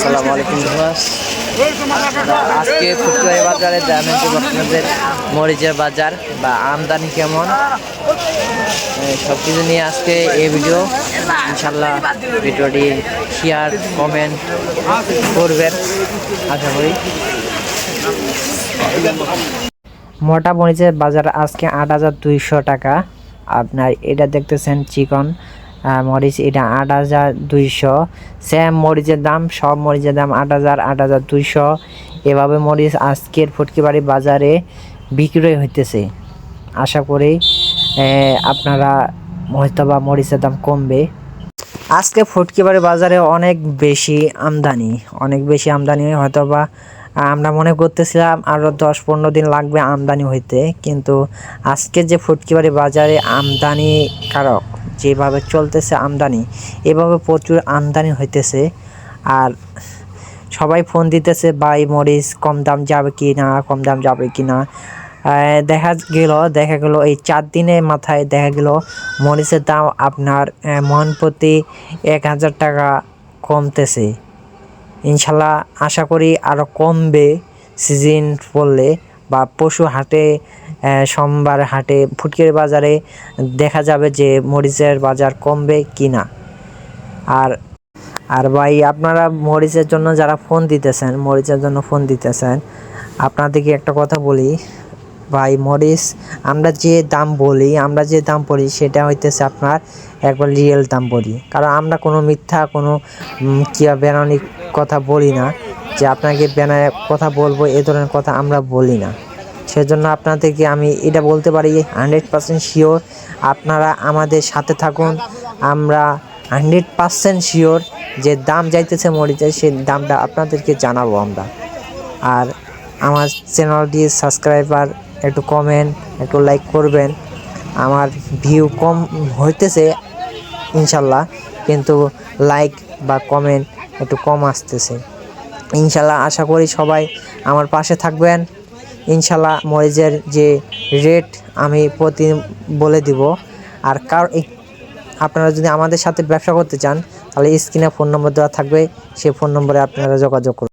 আসসালামু আলাইকুম আজকে ফুটবাড়ি বাজারে আপনাদের মরিচের বাজার বা আমদানি কেমন সব কিছু নিয়ে আজকে এই ভিডিও। ইনশাল্লাহ ভিডিওটি শেয়ার, কমেন্ট করবেন, আশা করি। মোটা মরিচের বাজার আজকে আট হাজার দুইশো টাকা। আপনার এটা দেখতেছেন চিকন। মরিচ এটা আট হাজার দুইশো। সেম মরিচের দাম, সব মরিচের দাম আট হাজার আট হাজার দুইশো। এভাবে মরিচ আজকের ফুটকিবাড়ি বাজারে বিক্রয় হইতেছে। আশা করি আপনারা হয়তো বা মরিচের দাম কমবে। আজকে ফুটকিবাড়ি বাজারে অনেক বেশি আমদানি, অনেক বেশি আমদানি হয়তো বা আমরা মনে করতেছিলাম আরও দশ পনেরো দিন লাগবে আমদানি হইতে, কিন্তু আজকে যে ফুটকিবাড়ি বাজারে আমদানি কারক যেভাবে চলতেছে আমদানি, এভাবে প্রচুর আমদানি হইতেছে। আর সবাই ফোন দিতেছে বাই মরিচ কম দাম যাবে কি না কম দাম যাবে কি না দেখা গেল দেখা গেল এই চার দিনের মাথায় দেখা গেল মরিচের দাম আপনার মন প্রতি এক হাজার টাকা কমতেছে। ইনশাল্লাহ আশা করি আরও কমবে সিজন পড়লে বা পশু হাটে সোমবার হাটে ফুটকির বাজারে দেখা যাবে যে মরিচের বাজার কমবে কি না আর আর ভাই, আপনারা মরিচের জন্য যারা ফোন দিতেছেন, মরিচের জন্য ফোন দিতেছেন, আপনাদেরকে একটা কথা বলি। ভাই, মরিচ আমরা যে দাম বলি, আমরা যে দাম বলি সেটা হইতেছে আপনার একবার রিয়েল দাম বলি কারণ আমরা কোনো মিথ্যা, কোনো কি বেনানি কথা বলি না। যে আপনাকে বেনায় কথা বলব, এ ধরনের কথা আমরা বলি না। সেজন্য আপনাদেরকে আমি এটা বলতে পারি হান্ড্রেড পার্সেন্ট শিওর আপনারা আমাদের সাথে থাকুন। আমরা হান্ড্রেড পার্সেন্ট শিওর যে দাম যাইতেছে মরিচের সেই দামটা আপনাদেরকে জানাব আমরা। আর আমার চ্যানেলটি সাবস্ক্রাইবার একটু কমেন্ট একটু লাইক করবেন। আমার ভিউ কম হইতেছে, ইনশাল্লাহ, কিন্তু লাইক বা কমেন্ট একটু কম আসতেছে। ইনশাল্লাহ আশা করি সবাই আমার পাশে থাকবেন। ইনশাল্লাহ মরিচের যে রেট আমি প্রতি বলে দিব। আর কার আপনারা যদি আমাদের সাথে ব্যবসা করতে চান, তাহলে স্ক্রিনে ফোন নম্বর দেওয়া থাকবে সেই ফোন নম্বরে আপনারা যোগাযোগ করুন।